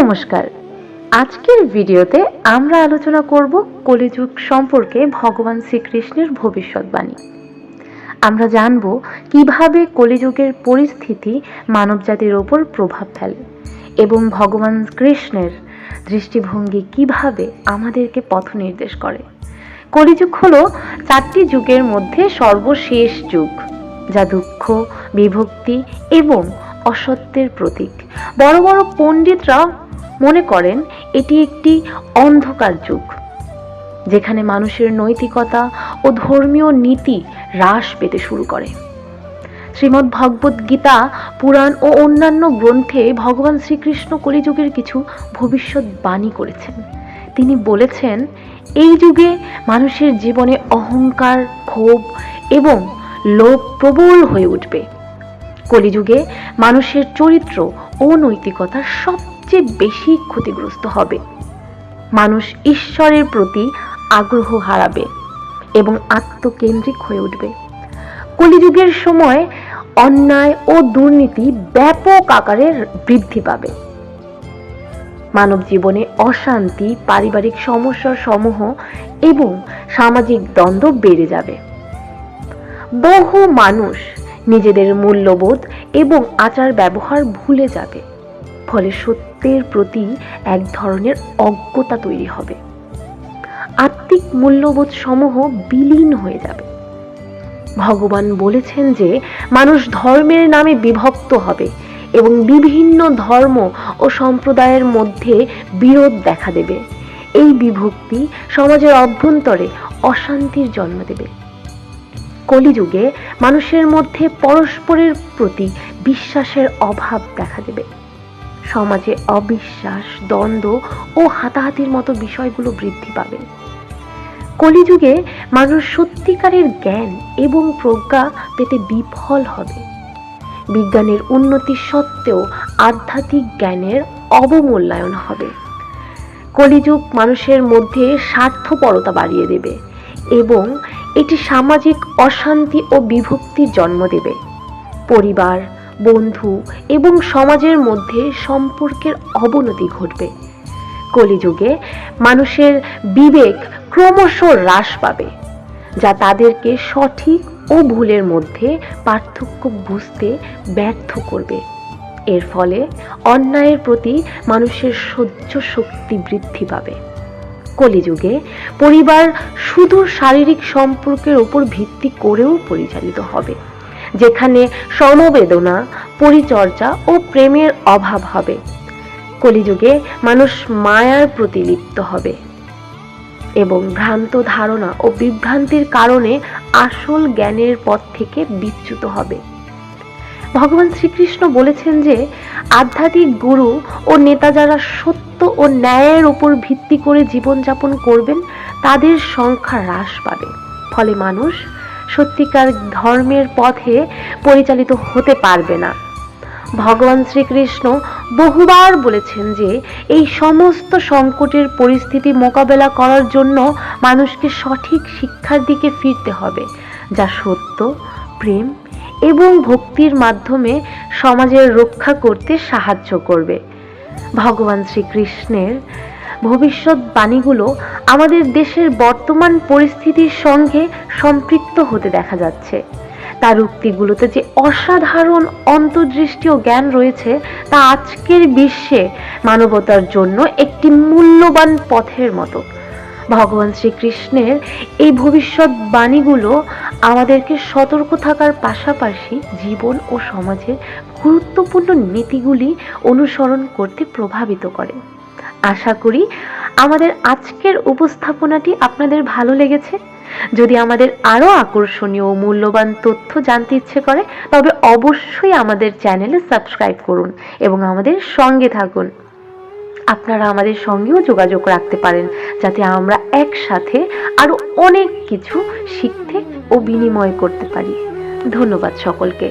নমস্কার। আজকের ভিডিওতে আমরা আলোচনা করব কলিযুগ সম্পর্কে ভগবান শ্রীকৃষ্ণের ভবিষ্যৎবাণী আমরা জানব কীভাবে কলিযুগের পরিস্থিতি মানবজাতির ওপর প্রভাব ফেলে এবং ভগবান কৃষ্ণের দৃষ্টিভঙ্গি কীভাবে আমাদেরকে পথ নির্দেশ করে। কলিযুগ হলো চারটি যুগের মধ্যে সর্বশেষ যুগ, যা দুঃখ, বিভক্তি এবং অসত্যের প্রতীক। বড় বড় পণ্ডিতরা মনে করেন এটি একটি অন্ধকার যুগ, যেখানে মানুষের নৈতিকতা ও ধর্মীয় নীতি হ্রাস পেতে শুরু করে। শ্রীমদ্ ভগবত গীতা, পুরাণ ও অন্যান্য গ্রন্থে ভগবান শ্রীকৃষ্ণ কলিযুগের কিছু ভবিষ্যৎবাণী করেছেন। তিনি বলেছেন, এই যুগে মানুষের জীবনে অহংকার, ক্ষোভ এবং লোভ প্রবল হয়ে উঠবে। কলিযুগে মানুষের চরিত্র ও নৈতিকতা সবচেয়ে বেশি ক্ষতিগ্রস্ত হবে। মানুষ ঈশ্বরের প্রতি আগ্রহ হারাবে এবং আত্মকেন্দ্রিক হয়ে উঠবে। কলিযুগের সময় অন্যায় ও দুর্নীতি ব্যাপক আকারে বৃদ্ধি পাবে। মানব জীবনে অশান্তি, পারিবারিক সমস্যা সমূহ এবং সামাজিক দ্বন্দ্ব বেড়ে যাবে। বহু মানুষ নিজেদের মূল্যবোধ এবং আচার ব্যবহার ভুলে যাবে। ফলে সত্যের প্রতি এক ধরনের অজ্ঞতা তৈরি হবে। আত্মিক মূল্যবোধ সমূহ বিলীন হয়ে যাবে। ভগবান বলেছেন যে, মানুষ ধর্মের নামে বিভক্ত হবে এবং বিভিন্ন ধর্ম ও সম্প্রদায়ের মধ্যে বিরোধ দেখা দেবে। এই বিভক্তি সমাজের অভ্যন্তরে অশান্তির জন্ম দেবে। কলিযুগে মানুষের মধ্যে পরস্পরের প্রতি বিশ্বাসের অভাব দেখা দেবে। সমাজে অবিশ্বাস, দ্বন্দ্ব ও হাতাহাতির মতো বিষয়গুলো বৃদ্ধি পাবে। কলিযুগে মানুষ সত্যিকারের জ্ঞান এবং প্রজ্ঞা পেতে বিফল হবে। বিজ্ঞানের উন্নতি সত্ত্বেও আধ্যাত্মিক জ্ঞানের অবমূল্যায়ন হবে। কলিযুগ মানুষের মধ্যে স্বার্থপরতা বাড়িয়ে দেবে এবং এটি সামাজিক অশান্তি ও বিভক্তির জন্ম দেবে। পরিবার বন্ধু এবং সমাজের মধ্যে সম্পর্কের অবনতি ঘটবে। কলিযুগে মানুষের বিবেক ক্রমশ হ্রাস পাবে, যা তাদেরকে সঠিক ও ভুলের মধ্যে পার্থক্য বুঝতে ব্যর্থ করবে। এর ফলে অন্যায়ের প্রতি মানুষের সহ্য শক্তি বৃদ্ধি পাবে। কলিযুগে পরিবার শুধু শারীরিক সম্পর্কের উপর ভিত্তি করেও পরিচালিত হবে। যেখানে সমবেদনা, পরিচর্যা ও প্রেমের অভাব হবে। কলিযুগে মানুষ মায়ার প্রতি লিপ্ত হবে এবং ভ্রান্ত ধারণা ও বিভ্রান্তির কারণে আসল জ্ঞানের পথ থেকে বিচ্যুত হবে। ভগবান শ্রীকৃষ্ণ বলেছেন যে, আধ্যাত্মিক গুরু ও নেতা যারা সত্য ও ন্যায়ের উপর ভিত্তি করে জীবনযাপন করবেন, তাদের সংখ্যা হ্রাস পাবে। ফলে মানুষ সত্যিকার ধর্মের পথে পরিচালিত হতে পারবে না। ভগবান শ্রীকৃষ্ণ বহুবার বলেছেন যে, এই সমস্ত সংকটের পরিস্থিতি মোকাবেলা করার জন্য মানুষকে সঠিক শিক্ষার দিকে ফিরতে হবে, যা সত্য, প্রেম এবং ভক্তির মাধ্যমে সমাজের রক্ষা করতে সাহায্য করবে। ভগবান শ্রীকৃষ্ণের ভবিষ্যৎবাণীগুলো আমাদের দেশের বর্তমান পরিস্থিতির সঙ্গে সম্পৃক্ত হতে দেখা যাচ্ছে। তার উক্তিগুলোতে যে অসাধারণ অন্তর্দৃষ্টি ও জ্ঞান রয়েছে, তা আজকের বিশ্বে মানবতার জন্য একটি মূল্যবান পথের মতো। ভগবান শ্রীকৃষ্ণের এই ভবিষ্যৎবাণীগুলো আমাদেরকে সতর্ক থাকার পাশাপাশি জীবন ও সমাজের গুরুত্বপূর্ণ নীতিগুলি অনুসরণ করতে প্রভাবিত করে। আশা করি আমাদের আজকের উপস্থাপনাটি আপনাদের ভালো লেগেছে। যদি আমাদের আরও আকর্ষণীয় ও মূল্যবান তথ্য জানতে ইচ্ছে করে, তবে অবশ্যই আমাদের চ্যানেলে সাবস্ক্রাইব করুন এবং আমাদের সঙ্গে থাকুন। আপনারা আমাদের সঙ্গেও যোগাযোগ রাখতে পারেন, যাতে আমরা একসাথে আরও অনেক কিছু শিখতে ও বিনিময় করতে পারি। ধন্যবাদ সকলকে।